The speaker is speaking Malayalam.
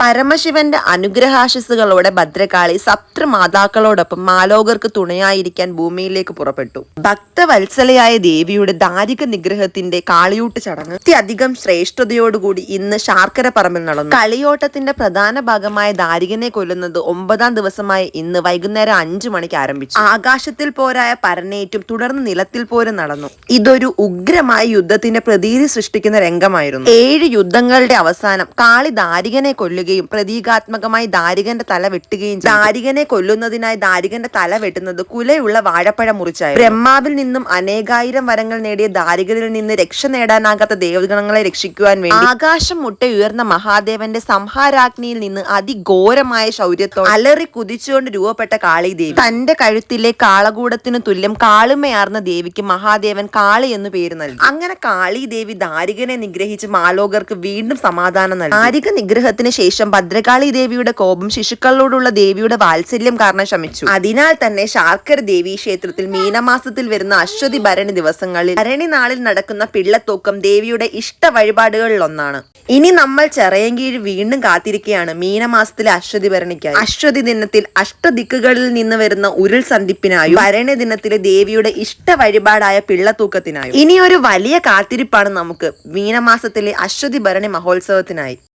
പരമശിവന്റെ അനുഗ്രഹാശിസുകളോടെ ഭദ്രകാളി സപ്തമാതാക്കളോടൊപ്പം മാലോകർക്ക് തുണയായിരിക്കാൻ ഭൂമിയിലേക്ക് പുറപ്പെട്ടു. ഭക്തവത്സലയായ ദേവിയുടെ ദാരിക നിഗ്രഹത്തിന്റെ കാളിയൂട്ട് ചടങ്ങ് അത്യധികം ശ്രേഷ്ഠതയോടുകൂടി ഇന്ന് ശാർക്കര പറമ്പിൽ നടന്നു. കളിയോട്ടത്തിന്റെ പ്രധാന ഭാഗമായ ദാരികനെ കൊല്ലുന്നത് ഒമ്പതാം ദിവസമായ ഇന്ന് വൈകുന്നേരം അഞ്ചു മണിക്ക് ആരംഭിച്ചു. ആകാശത്തിൽ പോരായ പരനേറ്റും തുടർന്ന് നിലത്തിൽ പോരും നടന്നു. ഇതൊരു ഉഗ്രമായ യുദ്ധത്തിന്റെ പ്രതീതി സൃഷ്ടിക്കുന്ന രംഗമായിരുന്നു. ഏഴ് യുദ്ധങ്ങളുടെ അവസാനം കാളി ദാരികനെ കൊല്ലുകയും പ്രതീകാത്മകമായി ദാരികന്റെ തല വെട്ടുകയും ദാരികനെ കൊല്ലുന്നതിനായി ദാരികന്റെ തല വെട്ടുന്നത് കുലയുള്ള വാഴപ്പഴം മുറിച്ചായി ബ്രഹ്മാവിൽ നിന്നും അനേകായിരം വരങ്ങൾ നേടിയ ദാരികനിൽ നിന്ന് രക്ഷ നേടാനാകാത്ത ദേവഗണങ്ങളെ രക്ഷിക്കുവാൻ വേണ്ടി ആകാശം മുട്ട ഉയർന്ന മഹാദേവന്റെ സംഹാരാഗ്നിയിൽ നിന്ന് അതിഘോരമായ ശൗര്യത്തോടെ അലറി കുതിച്ചുകൊണ്ട് രൂപപ്പെട്ട കാളിദേവി. തന്റെ കഴുത്തിലെ കാളകൂടത്തിനു തുല്യം കാളുമയാർന്ന ദേവിക്ക് മഹാദേവൻ കാളി എന്നു പേര് നൽകി. അങ്ങനെ കാളി ദേവി ദാരികനെ നിഗ്രഹിച്ച് മാലോകർക്ക് വീണ്ടും സമാധാനം നൽകി. ദാരിക നിഗ്രഹത്തിന് ശേഷം ഭദ്രകാളി ദേവിയുടെ കോപം ശിശുക്കളോടുള്ള ദേവിയുടെ വാത്സല്യം കാരണം ശമിച്ചു. അതിനാൽ തന്നെ ശാർക്കര ദേവി ക്ഷേത്രത്തിൽ മീനമാസത്തിൽ വരുന്ന അശ്വതി ഭരണി ദിവസങ്ങളിൽ ഭരണി നാളിൽ നടക്കുന്ന പിള്ളത്തൂക്കം ദേവിയുടെ ഇഷ്ട വഴിപാടുകളിൽ ഒന്നാണ് ഇനി നമ്മൾ ചെറയൻകീഴ് വീണ്ടും കാത്തിരിക്കുകയാണ് മീനമാസത്തിലെ അശ്വതി ഭരണിക്കായി. അശ്വതി ദിനത്തിൽ അഷ്ടദിക്കുകളിൽ നിന്ന് വരുന്ന ഉരുൾ സന്ധിപ്പിനായും ഭരണി ദിനത്തിലെ ദേവിയുടെ ഇഷ്ട വഴിപാടായ പിള്ളത്തൂക്കത്തിനായും. ഇനി ഒരു വലിയ കാത്തിരിപ്പാണ് നമുക്ക് മീനമാസത്തിലെ അശ്വതി ഭരണി മഹോത്സവത്തിനായി.